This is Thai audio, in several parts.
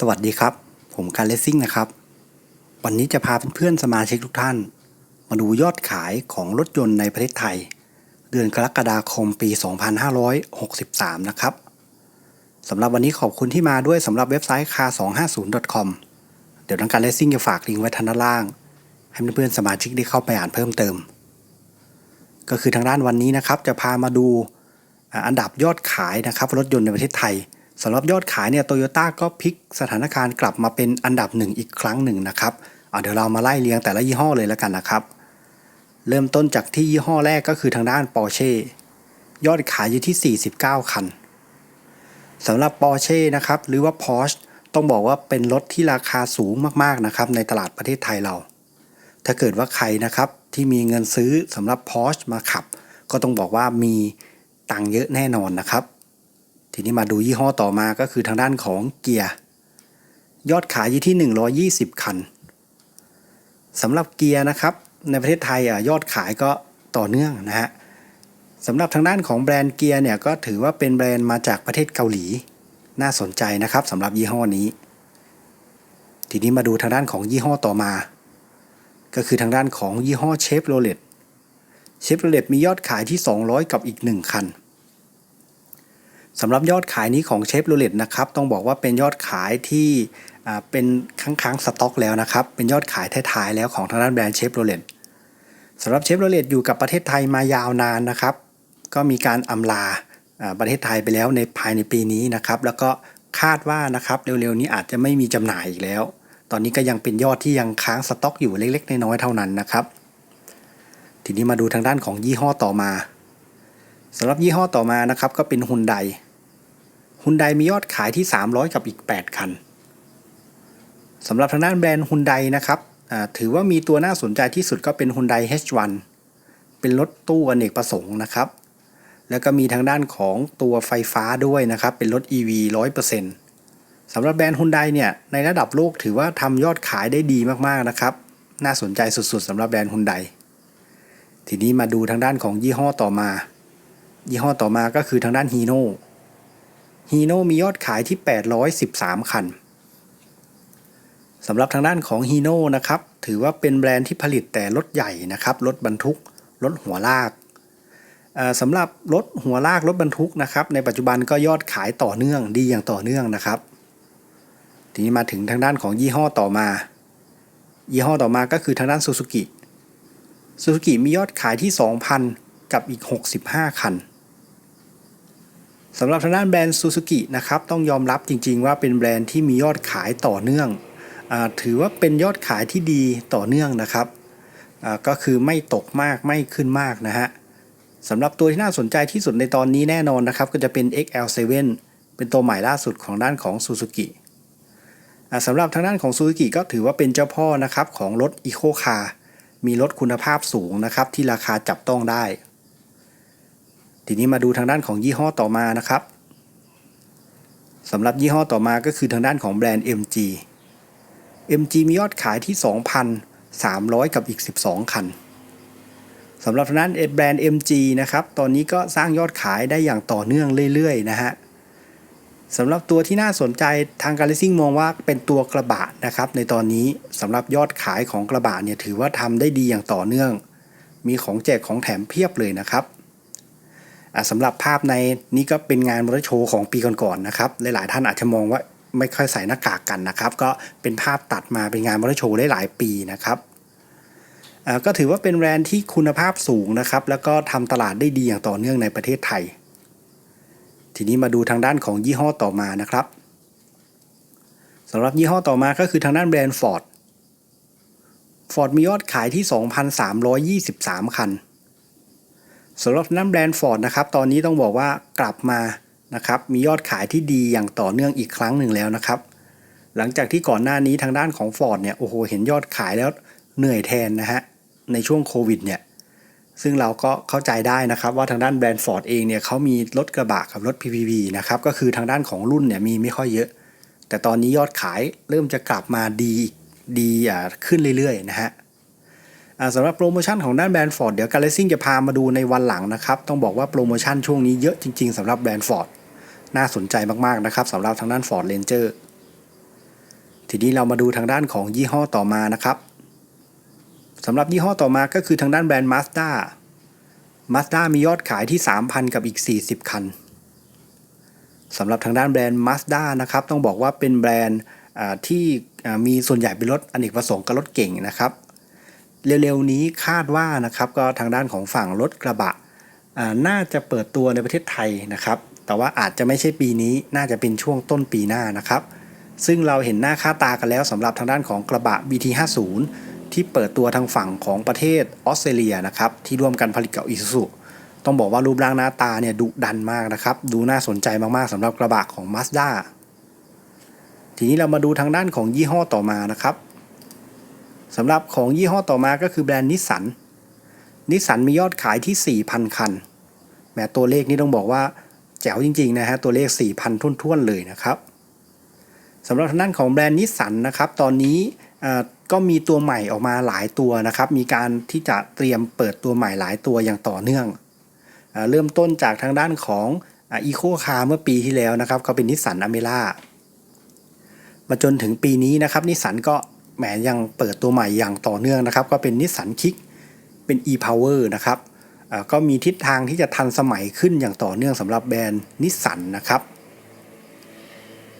สวัสดีครับ ผมการเลสซิ่งนะครับ วันนี้จะพาเพื่อนๆสมาชิกทุกท่าน มาดูยอดขายของรถยนต์ในประเทศไทย เดือนกรกฎาคมปี 2563 นะครับสำหรับวันนี้ขอบคุณที่มาด้วยสำหรับเว็บไซต์ car250.com เดี๋ยวทางการเลสซิ่งจะฝากลิงก์ไว้ทางด้านล่าง ให้เพื่อนๆสมาชิกได้เข้าไปอ่านเพิ่มเติม ก็คือทางด้านวันนี้นะครับ จะพามาดูอันดับยอดขายนะครับรถยนต์ในประเทศไทย สำหรับยอดขายเนี่ยโตโยต้าก็พลิกสถานการณ์กลับมาเป็นอันดับหนึ่งอีกครั้งหนึ่งนะครับเเดี๋ยวเรามาไล่เรียงแต่ละยี่ห้อเลยแล้วกันนะครับ เริ่มต้นจากที่ยี่ห้อแรกก็คือทางด้าน Porsche ยอดขายอยู่ที่ 49 คันสำหรับ Porsche นะครับหรือว่า Porsche ต้องบอกว่าเป็นรถที่ราคาสูงมากๆนะครับในตลาดประเทศไทยเรา ถ้าเกิดว่าใครนะครับที่มีเงินซื้อสำหรับ Porsche มาขับ ก็ต้องบอกว่ามีตังค์เยอะแน่นอนนะครับ ทีนี้มาดูยี่ห้อต่อมาก็คือทางด้านของเกียร์ ยอดขายอยู่ที่ 120 คันสำหรับเกียร์นะครับในประเทศไทยอะยอดขายก็ต่อเนื่องนะฮะสำหรับทางด้านของแบรนด์เกียร์เนี่ยก็ถือว่าเป็นแบรนด์มาจากประเทศเกาหลี น่าสนใจนะครับสำหรับยี่ห้อนี้ ทีนี้มาดูทางด้านของยี่ห้อต่อมา ก็คือทางด้านของยี่ห้อเชฟโรเลตเชฟโรเลตมียอดขายที่ 200 กับอีก 1 คัน สำหรับยอดขายนี้ของเชฟโรเลตนะครับต้องบอกว่าเป็นยอดขายที่เป็นค้างค้างสต็อกแล้วนะครับ เป็นยอดขายท้ายๆแล้วของทางด้านแบรนด์เชฟโรเลตสำหรับเชฟโรเลตอยู่กับประเทศไทยมายาวนานนะครับ ก็มีการอำลาอ่าประเทศไทยไปแล้วในภายในปีนี้นะครับ แล้วก็คาดว่านะครับเร็วๆนี้อาจจะไม่มีจำหน่ายอีกแล้ว ตอนนี้ก็ยังเป็นยอดที่ยังค้างสต็อกอยู่เล็กๆน้อยๆเท่านั้นนะครับทีนี้มาดูทางด้านของยี่ห้อต่อมาสำหรับยี่ห้อต่อมานะครับก็เป็นฮุนได ฮุนไดมียอดขายที่ 300 กับอีก 8 คันสำหรับทางด้านแบรนด์ฮุนไดนะครับถือว่ามีตัวน่าสนใจที่สุดก็เป็นฮุนได H1 เป็นรถตู้อเนกประสงค์นะครับ แล้วก็มีทางด้านของตัวไฟฟ้าด้วยนะครับ เป็นรถ EV 100%สำหรับแบรนด์ฮุนไดเนี่ย ในระดับโลกถือว่าทำยอดขายได้ดีมากๆนะครับ น่าสนใจสุดๆสำหรับแบรนด์ฮุนไดทีนี้มาดูทางด้านของยี่ห้อต่อมา ยี่ห้อต่อมาก็คือทางด้านฮีโน ฮีโน่มียอดขายที่ 813 คันสำหรับทางด้านของฮีโน่นะครับ ถือว่าเป็นแบรนด์ที่ผลิตแต่รถใหญ่นะครับ รถบรรทุก รถหัวลากสำหรับรถหัวลากรถบรรทุกนะครับ ในปัจจุบันก็ยอดขายต่อเนื่องดีอย่างต่อเนื่องนะครับ ทีนี้มาถึงทางด้านของยี่ห้อต่อมา ยี่ห้อต่อมาก็คือทางด้านซูซูกิซูซูกิมียอดขายที่ 2,000 กับอีก 65 คัน สำหรับทางด้านแบรนด์ซูซูกินะครับต้องยอมรับจริง ๆ ว่าเป็นแบรนด์ที่มียอดขายต่อเนื่องอถือว่าเป็นยอดขายที่ดีต่อเนื่องนะครับก็คือไม่ตกมากไม่ขึ้นมากนะฮะสำหรับตัวที่น่าสนใจที่สุดในตอนนี้แน่นอนนะครับ ก็จะเป็น XL7 เป็นตัวใหม่ล่าสุดของด้านของซูซูกิสำหรับทางด้านของซูซูกิก็ถือว่าเป็นเจ้าพ่อนะครับของรถ Eco Car มีรถคุณภาพสูงนะครับที่ราคาจับต้องได้ ทีนี้มาดูทางด้านของยี่ห้อต่อมานะครับสำหรับยี่ห้อต่อมาก็คือทางด้านของแบรนด์ MG MG มียอดขายที่ 2,300 กับอีก 12 คันสำหรับทางด้านแบรนด์ MG นะครับตอนนี้ก็สร้างยอดขายได้อย่างต่อเนื่องเรื่อยๆนะฮะสำหรับตัวที่น่าสนใจทางการเลซิ่งมองว่าเป็นตัวกระบะนะครับ ในตอนนี้สำหรับยอดขายของกระบะเนี่ยถือว่าทำได้ดีอย่างต่อเนื่อง มีของแจกของแถมเพียบเลยนะครับ สำหรับภาพในนี้ก็เป็นงานมอเตอร์โชว์ของปีก่อนๆนะครับ หลายๆท่านอาจจะมองว่าไม่ค่อยใส่หน้ากากกันนะครับ ก็เป็นภาพตัดมาเป็นงานมอเตอร์โชว์ได้หลายปีนะครับก็ถือว่าเป็นแบรนด์ที่คุณภาพสูงนะครับ แล้วก็ทำตลาดได้ดีอย่างต่อเนื่องในประเทศไทย ทีนี้มาดูทางด้านของยี่ห้อต่อมานะครับสำหรับยี่ห้อต่อมาก็คือทางด้านแบรนด์ Ford Ford มียอดขายที่ 2,323 คัน สำหรับน้ำแบรนด์ Ford นะครับตอนนี้ต้องบอกว่ากลับมานะครับมียอดขายที่ดีอย่างต่อเนื่องอีกครั้งหนึ่งแล้วนะครับ หลังจากที่ก่อนหน้านี้ทางด้านของ Ford เนี่ยโอ้โหเห็นยอดขายแล้วเหนื่อยแทนนะฮะในช่วงโควิดเนี่ยซึ่งเราก็เข้าใจได้นะครับว่าทางด้านแบรนด์ Ford เองเนี่ยเขามีรถกระบะกับรถ PPV นะครับก็คือทางด้านของรุ่นเนี่ยมีไม่ค่อยเยอะ แต่ตอนนี้ยอดขายเริ่มจะกลับมาดีดีขึ้นเรื่อยๆนะฮะ สำหรับโปรโมชั่นของด้านแบรนด์ฟอร์ดเดี๋ยวการเลสซิ่งจะพามาดูในวันหลังนะครับ ต้องบอกว่าโปรโมชั่นช่วงนี้เยอะจริง ๆสำหรับแบรนด์ฟอร์ดน่าสนใจมากๆนะครับสำหรับทางด้าน Ford Ranger ทีนี้เรามาดูทางด้านของยี่ห้อต่อมานะครับสำหรับยี่ห้อต่อมาก็คือทางด้านแบรนด์ Mazda Mazda มียอดขายที่ 3,000 กับอีก 40 คันสำหรับทางด้านแบรนด์ Mazda นะครับต้องบอกว่าเป็นแบรนด์ที่มีส่วนใหญ่เป็นรถอเนกประสงค์กับรถเก่งนะครับ เร็วๆนี้คาดว่านะครับก็ทางด้านของฝั่งรถกระบะน่าจะเปิดตัวในประเทศไทยนะครับ แต่ว่าอาจจะไม่ใช่ปีนี้น่าจะเป็นช่วงต้นปีหน้านะครับ ซึ่งเราเห็นหน้าค่าตากันแล้วสำหรับทางด้านของกระบะ BT50 ที่เปิดตัวทางฝั่งของประเทศออสเตรเลียนะครับที่ร่วมกันผลิตกับอิซูซุต้องบอกว่ารูปร่างหน้าตาเนี่ยดุดันมากนะครับ ดูน่าสนใจมากๆสำหรับกระบะของ Mazda ทีนี้เรามาดูทางด้านของยี่ห้อต่อมานะครับ สำหรับของยี่ห้อต่อมาก็คือแบรนด์นิสสันนิสสันมียอดขายที่ 4,000 คันแหมตัวเลขนี้ต้องบอกว่าแจ๋วจริงๆนะฮะตัวเลข 4,000ท้วนๆเลยนะครับสำหรับทางด้านของแบรนด์นิสสันนะครับตอนนี้ก็มีตัวใหม่ออกมาหลายตัวนะครับ มีการที่จะเตรียมเปิดตัวใหม่หลายตัวอย่างต่อเนื่องอเริ่มต้นจากทางด้านของอีโคคาร์เมื่อปีที่แล้วนะครับก็เป็นนิสสันอเมร่ามาจนถึงปีนี้นะครับนิสสันก็ แหมยังเปิดตัวใหม่อย่างต่อเนื่องนะครับ ก็เป็นนิสสันคิกเป็น e-power นะครับก็มีทิศทางที่จะทันสมัยขึ้นอย่างต่อเนื่องสำหรับแบรนด์นิสสันนะครับ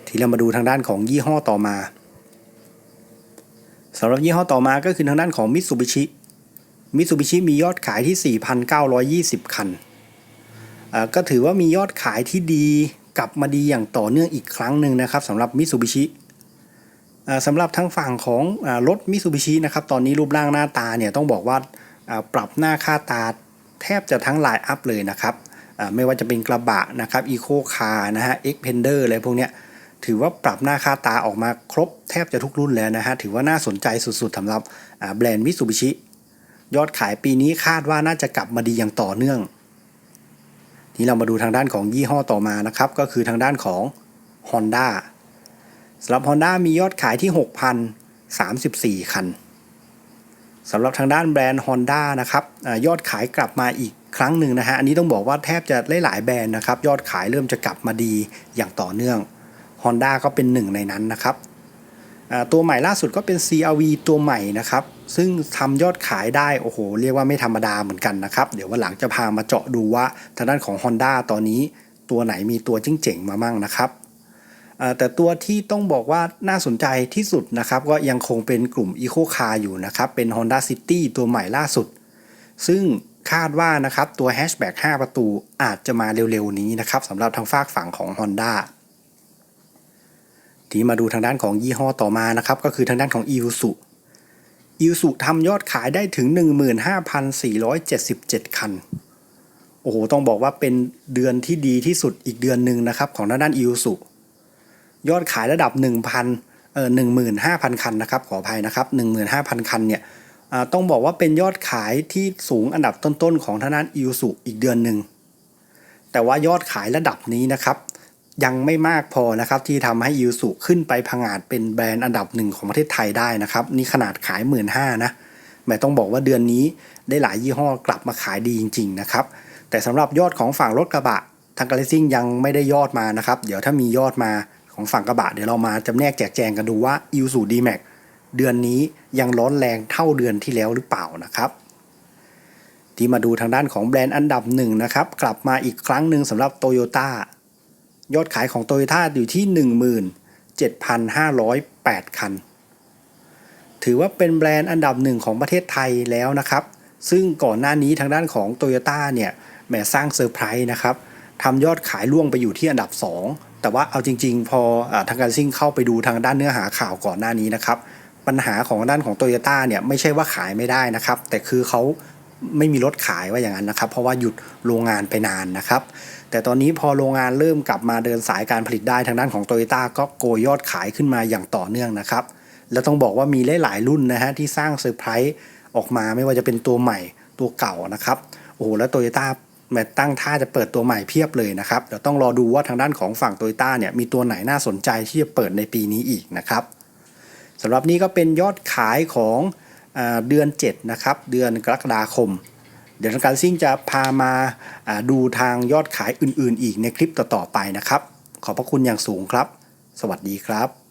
ทีเรามาดูทางด้านของยี่ห้อต่อมาสำหรับยี่ห้อต่อมาก็คือทางด้านของมิตซูบิชิมิตซูบิชิมียอดขายที่ 4,920 คัน ก็ถือว่ามียอดขายที่ดีกลับมาดีอย่างต่อเนื่องอีกครั้งหนึ่งนะครับสำหรับมิตซูบิชิ สำหรับทางฝั่งของรถมิตซูบิชินะครับตอนนี้รูปร่างหน้าตาเนี่ยต้องบอกว่าปรับหน้าค่าตาแทบจะทั้งไลน์อัพเลยนะครับไม่ว่าจะเป็นกระบะนะครับอีโคคาร์นะฮะเอ็กเพนเดอร์อะไรพวกเนี้ยถือว่าปรับหน้าค่าตาออกมาครบแทบจะทุกรุ่นแล้วนะฮะถือว่าน่าสนใจสุดๆสำหรับแบรนด์มิตซูบิชิยอดขายปีนี้คาดว่าน่าจะกลับมาดีอย่างต่อเนื่องทีนี้เรามาดูทางด้านของยี่ห้อต่อมานะครับก็คือทางด้านของ Honda สำหรับ Honda มียอดขายที่ 6,034 คันสำหรับทางด้านแบรนด์ Honda นะครับอยอดขายกลับมาอีกครั้งหนึ่งนะฮะ อันนี้ต้องบอกว่าแทบจะหลายแบรนด์นะครับ ยอดขายเริ่มจะกลับมาดีอย่างต่อเนื่อง Honda ก็เป็นหนึ่งในนั้นนะครับตัวใหม่ล่าสุดก็เป็น CRV ตัวใหม่นะครับ ซึ่งทำยอดขายได้โอ้โห เรียกว่าไม่ธรรมดาเหมือนกันนะครับ เดี๋ยววันหลังจะพามาเจาะดูว่าทางด้านของ Honda ตอนนี้ตัวไหนมีตัวเจ๋งๆมามั่งนะครับ แต่ตัวที่ต้องบอกว่าน่าสนใจที่สุดนะครับ ก็ยังคงเป็นกลุ่ม Eco Car อยู่นะครับ เป็น Honda City ตัวใหม่ล่าสุด ซึ่งคาดว่านะครับตัว Hatchback 5 ประตูอาจจะมาเร็วๆนี้นะครับสำหรับทางฝากฝั่งของ Honda ทีมาดูทางด้านของยี่ห้อต่อมานะครับ ก็คือทางด้านของ i u s u i u s u ทำยอดขายได้ถึง 15,477 คัน โอ้โห ต้องบอกว่าเป็นเดือนที่ดีที่สุดอีกเดือนหนึ่งนะครับของทางด้าน i u s u ยอดขายระดับ 1,000เอ่อ15,000 คันนะครับ ขออภัยนะครับ 15,000 คันเนี่ยต้องบอกว่าเป็นยอดขายที่สูงอันดับต้นๆของทางด้าน i u s u อีกเดือนหนึ่ง แต่ว่ายอดขายระดับนี้นะครับ ยังไม่มากพอนะครับที่ทำให้ยูสุขึ้นไปพังอาจเป็นแบรนด์อันดับหนึ่งของประเทศไทยได้นะครับ นี่ขนาดขาย 1 5ื่นนะแหม่ต้องบอกว่าเดือนนี้ได้หลายยี่ห้อกลับมาขายดีจริง ๆ นะครับ แต่สำหรับยอดของฝั่งรถกระบะทางการเลซิ่งยังไม่ได้ยอดมานะครับ เดี๋ยวถ้ามียอดมา ของฝั่งกระบะเดี๋ยวเรามาจำแนกแจกแจงกันดูว่ายูสุดีแม็กเดือนนี้ยังร้อนแรงเท่าเดือนที่แล้วหรือเปล่านะครับ ที่มาดูทางด้านของแบรนด์อันดับหนึ่งนะครับกลับมาอีกครั้งหนึ่งสำหรับโตโยต้ายอดขายของโตโยต้าอยู่ที่ 17,508 คัน ถือว่าเป็นแบรนด์อันดับหนึ่งของประเทศไทยแล้วนะครับ ซึ่งก่อนหน้านี้ทางด้านของโตโยต้าเนี่ยแหมสร้างเซอร์ไพรส์นะครับทำยอดขายล่วงไปอยู่ที่อันดับ 2 แต่ว่าเอาจริง ๆพออทางการซิ่งเข้าไปดูทางด้านเนื้อหาข่าวก่อนหน้านี้นะครับ ปัญหาของด้านของโตโยต้าเนี่ยไม่ใช่ว่าขายไม่ได้นะครับ แต่คือเขาไม่มีรถขายว่าอย่างนั้นนะครับ เพราะว่าหยุดโรงงานไปนานนะครับ แต่ตอนนี้พอโรงงานเริ่มกลับมาเดินสายการผลิตได้ทางด้านของโตโยต้าก็โกยยอดขายขึ้นมาอย่างต่อเนื่องนะครับ แล้วต้องบอกว่ามีหลายๆรุ่นนะฮะที่สร้างเซอร์ไพรส์ออกมาไม่ว่าจะเป็นตัวใหม่ตัวเก่านะครับโอ้โหแล้วโตโยต้า แมตั้งท่าจะเปิดตัวใหม่เพียบเลยนะครับ เดี๋ยวต้องรอดูว่าทางด้านของฝั่งโตโยต้าเนี่ยมีตัวไหนน่าสนใจที่จะเปิดในปีนี้อีกนะครับสำหรับนี้ก็เป็นยอดขายของอเดือน 7 นะครับ เดือนกรกฎาคม เดี๋ยวทางการซิ่งจะพามาาดูทางยอดขายอื่นๆ อีกในคลิปต่อๆไปนะครับ ขอบพระคุณอย่างสูงครับ สวัสดีครับ